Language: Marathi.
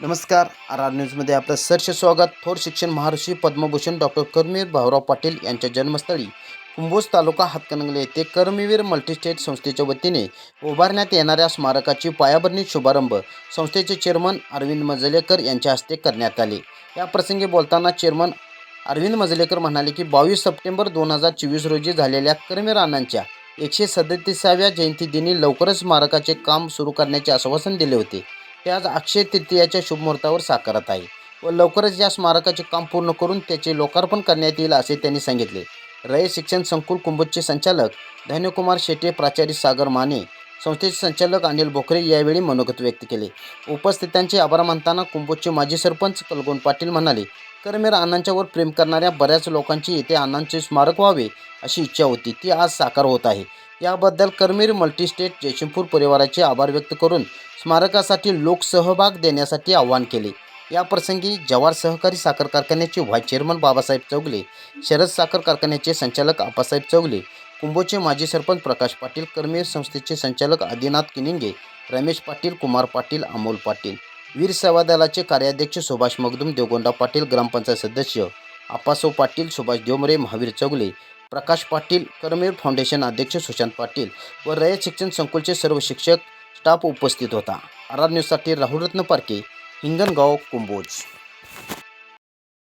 नमस्कार. आर न्यूजमध्ये आपलं सरसे स्वागत. थोर शिक्षण महर्षी पद्मभूषण डॉक्टर कर्मवीर भाऊराव पाटील यांच्या जन्मस्थळी कुंभोज तालुका हातकणंगले येथे कर्मवीर मल्टीस्टेट संस्थेच्या वतीने उभारण्यात येणाऱ्या स्मारकाची पायाभरणी शुभारंभ संस्थेचे चेअरमन अरविंद मजलेकर यांच्या हस्ते करण्यात आले. या प्रसंगी बोलताना चेअरमन अरविंद मजलेकर म्हणाले की बावीस सप्टेंबर दोन हजार चोवीस रोजी झालेल्या कर्मवीर एकशे सदतीसाव्या जयंतीदिनी लवकरच स्मारकाचे काम सुरू करण्याचे आश्वासन दिले होते. हे आज अक्षय तृतीयाच्या शुभमुहूर्तावर साकारत आहे व लवकरच या स्मारकाचे काम पूर्ण करून त्याचे लोकार्पण करण्यात येईल असे त्यांनी सांगितले. रयत शिक्षण संकुल कुंभोजचे संचालक धन्यकुमार शेटे प्राचार्य सागर माने संस्थेचे संचालक अनिल बोखरे यावेळी मनोगत व्यक्त केले. उपस्थितांचे आभार मानताना कुंभोजचे माजी सरपंच कलगोन पाटील म्हणाले करमेर अण्णांच्यावर प्रेम करणाऱ्या बऱ्याच लोकांची येथे अण्णांचे स्मारक व्हावे अशी इच्छा होती. ती आज साकार होत आहे. याबद्दल करमीर मल्टीस्टेट जयसिंगपूर परिवाराचे आभार व्यक्त करून स्मारकासाठी लोकसहभाग देण्यासाठी आवाहन केले. या प्रसंगी जवार सहकारी साखर कारखान्याचे व्हाईस चेअरमन बाबासाहेब चौगले शरद साखर कारखान्याचे संचालक आप्पासाहेब चौगले कुंभोचे माजी सरपंच प्रकाश पाटील करमीर संस्थेचे संचालक आदिनाथ किनिंगे रमेश पाटील कुमार पाटील अमोल पाटील वीर सेवा दलाचे कार्याध्यक्ष सुभाष मगदुम देवगोंडा पाटील ग्रामपंचायत सदस्य आपासो पाटील सुभाष देवमरे महावीर चौगले प्रकाश पाटील करमेर फाउंडेशन अध्यक्ष सुशांत पाटील व रयत शिक्षण संकुलचे सर्व शिक्षक स्टाफ उपस्थित होता. आर न्यूजसाठी राहुलरत्न पारके हिंगणगाव कुंभोज.